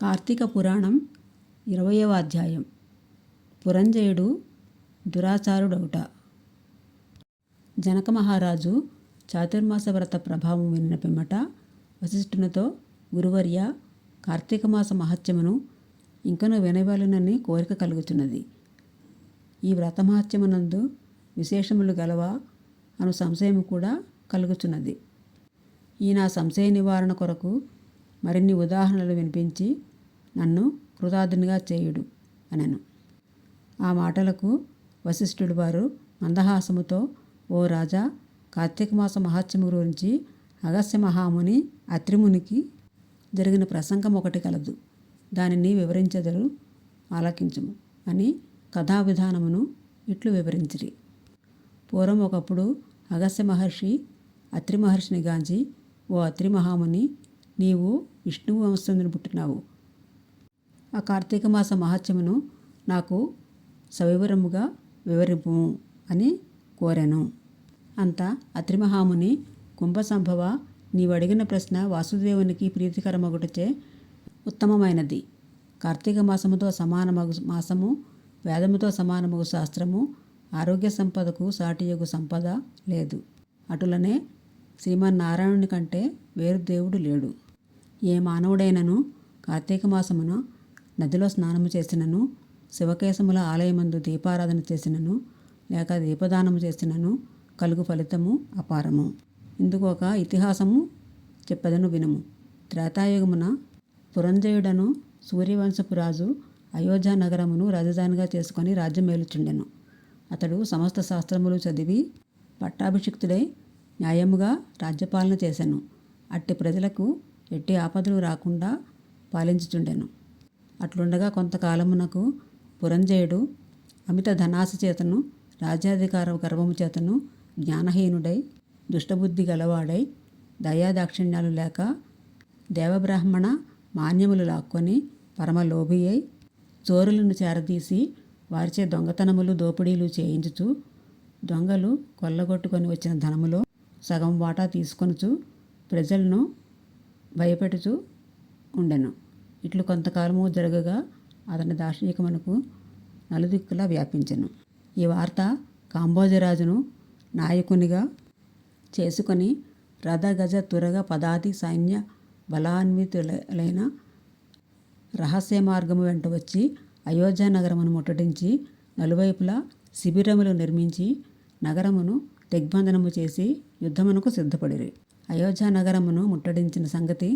కార్తీక పురాణం ఇరవయవ అధ్యాయం. పురంజయుడు దురాచారుడౌట. జనక మహారాజు చాతుర్మాస వ్రత ప్రభావం విన్న పిమ్మట వశిష్ఠునితో గురువర్య కార్తీక మాస మహత్యమును ఇంకను వినవలనని కోరిక కలుగుతున్నది ఈ వ్రత మహత్యమునందు విశేషములు గలవా అను సంశయం కూడా కలుగుచున్నది. ఈ నా సంశయ నివారణ కొరకు మరిన్ని ఉదాహరణలు వినిపించి నన్ను కృతార్థునిగా చేయుడు అనను. ఆ మాటలకు వశిష్ఠుడు వారు మందహాసముతో ఓ రాజా కార్తీక మాస మహాత్మ్యము గురించి అగస్య మహాముని అత్రిమునికి జరిగిన ప్రసంగం ఒకటి కలదు. దానిని వివరించెదరు ఆలకించము అని కథా విధానమును ఇట్లు వివరించిరి. పూర్వం ఒకప్పుడు అగస్య మహర్షి అత్రి మహర్షిని గాంచి ఓ అత్రి మహాముని నీవు విష్ణువు వంశంలో పుట్టినావు. ఆ కార్తీక మాస మహత్యమును నాకు సవివరముగా వివరింపు అని కోరాను. అంత అత్రిమహాముని కుంభ కుంభసంభవ నీవు అడిగిన ప్రశ్న వాసుదేవునికి ప్రీతికరమగుటచే ఉత్తమమైనది. కార్తీక మాసముతో సమానమగు మాసము వేదముతో సమానమగు శాస్త్రము ఆరోగ్య సంపదకు సాటియగు సంపద లేదు. అటులనే శ్రీమన్నారాయణుని కంటే వేరు దేవుడు లేడు. ఏ మానవుడైనను కార్తీక మాసమున నదిలో స్నానము చేసినను శివకేశముల ఆలయమందు దీపారాధన చేసినను లేక దీపదానము చేసినను కలుగు ఫలితము అపారము. ఇందుకు ఒక ఇతిహాసము చెప్పదను వినుము. త్రేతాయుగమున పురంజయుడను సూర్యవంశపు రాజు అయోధ్య నగరమును రాజధానిగా చేసుకొని రాజ్యం మేలుచుండెను. అతడు సమస్త శాస్త్రములు చదివి పట్టాభిషిక్తుడై న్యాయముగా రాజ్యపాలన చేశాను అట్టి ప్రజలకు ఎట్టి ఆపదలు రాకుండా పాలించుచుండెను. అట్లుండగా కొంతకాలమునకు పురంజయుడు అమిత ధనాశ చేతను రాజ్యాధికార గర్వము చేతను జ్ఞానహీనుడై దుష్టబుద్ధి గలవాడై దయాదాక్షిణ్యాలు లేక దేవబ్రాహ్మణ మాన్యములు లాక్కొని పరమలోభి అయి చోరులను చేరదీసి వారిచే దొంగతనములు దోపిడీలు చేయించుచు దొంగలు కొల్లగొట్టుకొని వచ్చిన ధనములో సగం వాటా తీసుకొనుచు ప్రజలను భయపెడుతూ ఉండెను. ఇట్లు కొంతకాలము జరగగా అతని దార్శనికమునకు నలుదిక్కులా వ్యాపించెను. ఈ వార్త కాంబోజరాజును నాయకునిగా చేసుకొని రథగజ తురగ పదాతి సైన్య బలాన్వితులైన రహస్య మార్గము వెంట వచ్చి అయోధ్య నగరమును ముట్టడించి నలువైపులా శిబిరములు నిర్మించి నగరమును దిగ్బంధనము చేసి యుద్ధమునకు సిద్ధపడిరి. అయోధ్యా నగరమును ముట్టడించిన సంగతి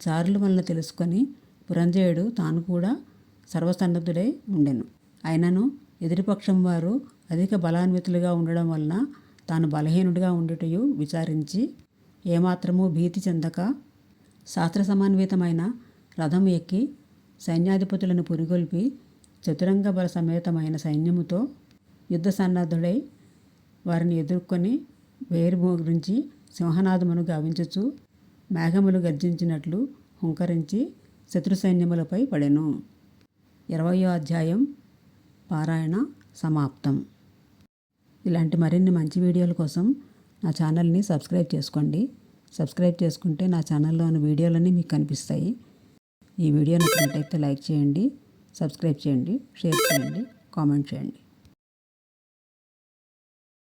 చారుల వలన తెలుసుకొని పురంజయుడు తాను కూడా సర్వసన్నద్ధుడై ఉండెను. అయినను ఎదురుపక్షం వారు అధిక బలాన్వితులుగా ఉండడం వలన తాను బలహీనుడిగా ఉండుటయు విచారించి ఏమాత్రము భీతి చెందక శాస్త్ర సమన్వితమైన రథం ఎక్కి సైన్యాధిపతులను పురిగొల్పి చతురంగ బల సమేతమైన సైన్యముతో యుద్ధ సన్నద్ధుడై వారిని ఎదుర్కొని వేరు గురించి సింహనాదమును గావించచ్చు మేఘములు గర్జించినట్లు హుంకరించి శత్రు సైన్యములపై పడెను. ఇరవయో అధ్యాయం పారాయణ సమాప్తం. ఇలాంటి మరిన్ని మంచి వీడియోల కోసం నా ఛానల్ని సబ్స్క్రైబ్ చేసుకోండి. సబ్స్క్రైబ్ చేసుకుంటే నా ఛానల్లోని వీడియోలన్నీ మీకు కనిపిస్తాయి. ఈ వీడియో నచ్చినట్టయితే లైక్ చేయండి సబ్స్క్రైబ్ చేయండి షేర్ చేయండి కామెంట్ చేయండి.